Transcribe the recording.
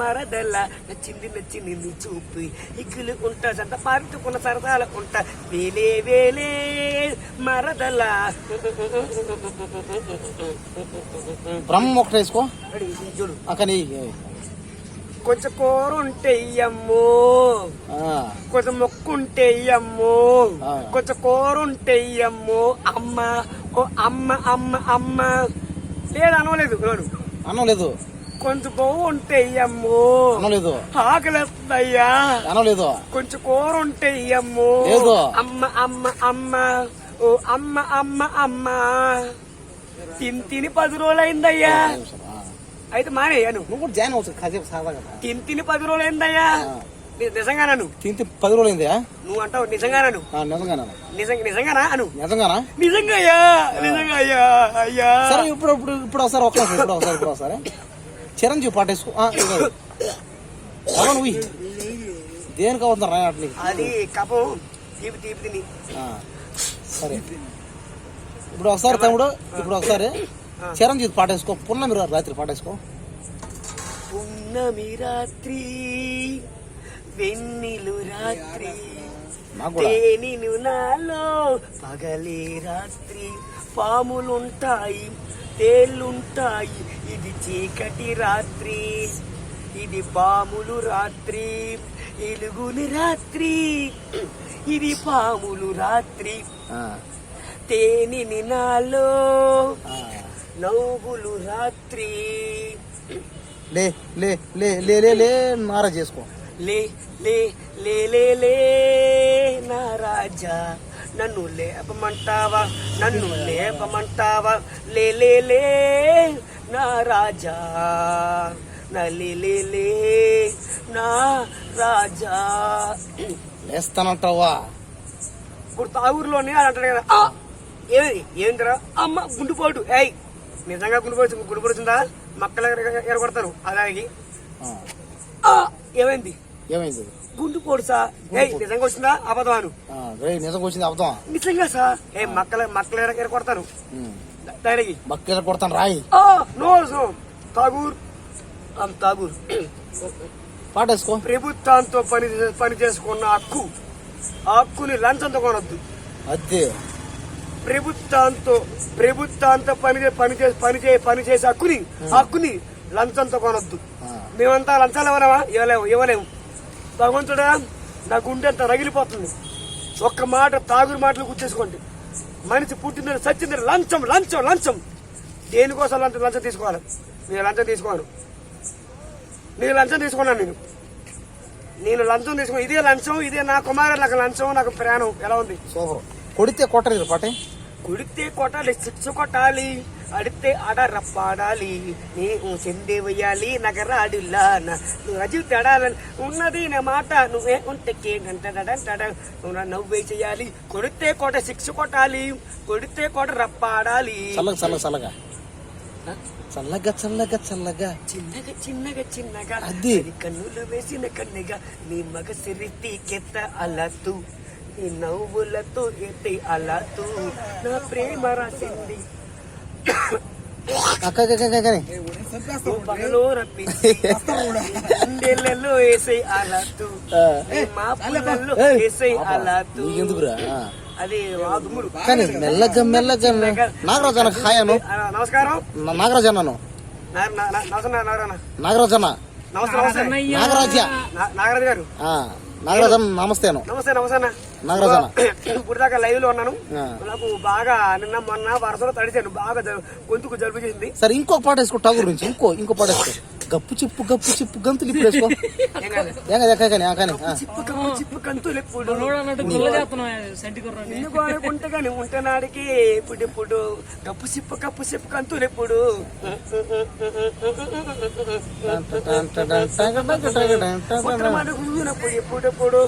మరదల నచ్చింది నచ్చింది నీ చూపు. ఇగ్గులు ఉంటా సంత పారుతుకున్న సరదాల ఉంటా. వేలే వేలే మరదల. బ్రహ్మ ఒకటి వేసుకో. చూడు. అక్కడ కొంచెం కూర ఉంటే ఇయ్యమ్మో కొంచెం మొక్కు ఉంటే ఇయ్యమ్మో. కొంచెం కూర ఉంటే ఇయ్యమ్మో. అమ్మ ఓ అమ్మ అమ్మ అమ్మ. లేదు అనవలేదు వాడు అన్నం లేదు కొంచెం కొవ్వు ఉంటే ఇయ్యమ్మో అన్నం లేదు ఆకలిస్తుందయ్యా. అన్నం లేదు కొంచెం కూర ఉంటే ఇయ్యమ్మో లేదు. అమ్మ అమ్మ అమ్మ. ఓ అమ్మ అమ్మ అమ్మ. తిని తిని పది రోజులైందయ్యా. అయితే మానేయ్యాను నువ్వు. కూడా జాయిన్ అవచ్చు కాసేపు సరదాగా తిని తిని పది రోజులైందయ్యా. ని- నిజంగానా నువ్వు? తింటే పది రోజులైందా నువ్వు అంటావు నిజంగానా నువ్వు? నిజంగానా? నిజంగా నిజంగానా అను నిజంగానా? నిజంగా అయ్యా నిజంగా అయ్యా. అయ్యా సరే ఇప్పుడు ఇప్పుడు ఇప్పుడు ఒకసారి నిమిషం, ఇప్పుడు ఒకసారి ఇప్పుడు ఒకసారి. చిరంజీవి పాట వేసుకో. నువ్వు ఇయ్యి. దేనికి అవుతుంది రా అట్లా నీకు? అది కపం తీపి తీపి తిని. ఆ, సరే. ఇప్పుడు ఒకసారి తమ్ముడు ఇప్పుడు ఒకసారి చిరంజీవి పాట వేసుకో. పున్న మీరు రాత్రి పాట వేసుకో. పున్నమి రాత్రి వెన్నెలు రాత్రి తేనెను నాలో పగలే రాత్రి పాములుంటాయి తేళ్ళుంటాయి ఇది చీకటి రాత్రి ఇది పాములు రాత్రి ఎలుగుని రాత్రి ఇది పాములు రాత్రి. ఆ, తేనెని నాలో ఆ. నవ్వులు రాత్రి. లే లే లే లే లే లే నారా చేసుకో. లే లే లే లే లే నా రాజా నన్ను లేపమంటావా నన్ను లేపమంటావా లే లే లే నా రాజా నా లే లే లే నా రాజా లేస్తానంటావా? ఇప్పుడు తాగూరులోనే అని అంటాడు కదా. "ఆ, ఏది? ఏందిరా? అమ్మ గుండుపోటు ఏయ్ నిజంగా గుండుపోటు గుండుపోతుందా మక్కలు ఎరగొడతారు. అలాగే. ఆ, "ఆ, ఏమైంది? ఏమైంది? గుండు పొడుసా ఏయ్ నిజంగా వచ్చిందా? అబద్ధమాను. నిజంగా వచ్చింది అబద్ధం నిజంగా సా ఏ మక్కల మక్కల ఎర కొడతాను డైరెక్ట్ బక్కెల కొడతాను రాయి. No no. తాగూర్. ఆమ్ తాగూర్. పాట వేసుకో. ప్రభుత్వంతో పని పని చేసుకున్న హక్కు. ఆ హక్కుని లంచంతో కొనొద్దు. అదే ప్రభుత్వంతో ప్రభుత్వంతో పని పని చేసి పని చే పని చేసే హక్కుని హక్కుని లంచంతో కొనొద్దు. మేమంతా లంచాలు ఇవ్వలేమా ఇవ్వలేము ఇవ్వలేము. భగవంతుడా నా గుండె అంతా రగిలిపోతుంది. ఒక్క మాట తాగుడు మాటలు గుర్చేసుకోండి. మనిషి పుట్టిందని సచ్చిందని లంచం లంచం లంచం. దేనికోసం లంచం లంచం తీసుకోవాలి? నేను లంచం తీసుకోను నేను లంచం తీసుకున్నాను నేను. నేను లంచం తీసుకున్నాను. ఇదే లంచం ఇదే నా కుమారు నాకు లంచం నాకు ప్రాణం. ఎలా ఉంది? సూపర్. కొడితే కొట్టలేదు పటే? కుడితే కొట్టాలి శిక్ష కొట్టాలి అడితే ఆడ రప్పాడాలి. నేను చెందే వేయాలి నగరాడిల్లా నువ్వు రజు తడాలని ఉన్నది నా మాట. నువ్వే ఉంటే గంటడంటడ నువ్వు నవ్వే చేయాలి. కొడితే కొట్ట శిక్ష కొట్టాలి. కొడితే కొట్ట రప్పాడాలి. చల్లగా చల్లగా చల్లగా. చల్లగా చల్లగా చల్లగా. చిన్నగా చిన్నగా చిన్నగా. అది. కన్నులు వేసిన కన్నెగా. నీ మగ సిరితి కెత్త అలతూ. నీ నవ్వులతో ఎత్తి అలతూ నా ప్రేమ రాసింది. అక్క అక్క, అక్క, అక్క, అక్క. నువ్వు పగలో రప్పించి గుండెలలో వేసే అలతూ ఆ. నీ మాపులలో ఏయ్. వేసే అలతూ. నీకెందుకురా? ఆ. అది ఆ దుమ్ముడు కానీ మెల్లగా మెల్లగా నాగరాజు అన్న హాయ్ అను ఆ, నమస్కారం. నా- నాగరాజు అన్నాను నాగరాజు అన్న నాగరాజ నాగరాజు గారు. నాగరాజు నమస్తే నమస్తే నమస్తే అన్న. ఇప్పుడు దాకా లైవ్లో ఉన్నాను. నాకు బాగా నిన్న మొన్న వరసలో తడిచాను బాగా జ- గొంతుకు జలుబు చేసింది సరే ఇంకో పాట వేసుకో టాగు గురించి ఇంకో ఇంకో పాట వేసుకో గప్పు చిప్పు గప్పు చిప్పు గంతులు ఇప్పుడు వేసుకో కానీ కానీ. చిప్పు కప్పు చిప్పు కానీ నాడికి ఇప్పుడు ఇప్పుడు కప్పు చిప్పు కప్పు చిప్పు కంతులు ఎప్పుడు ఎప్పుడెప్పుడు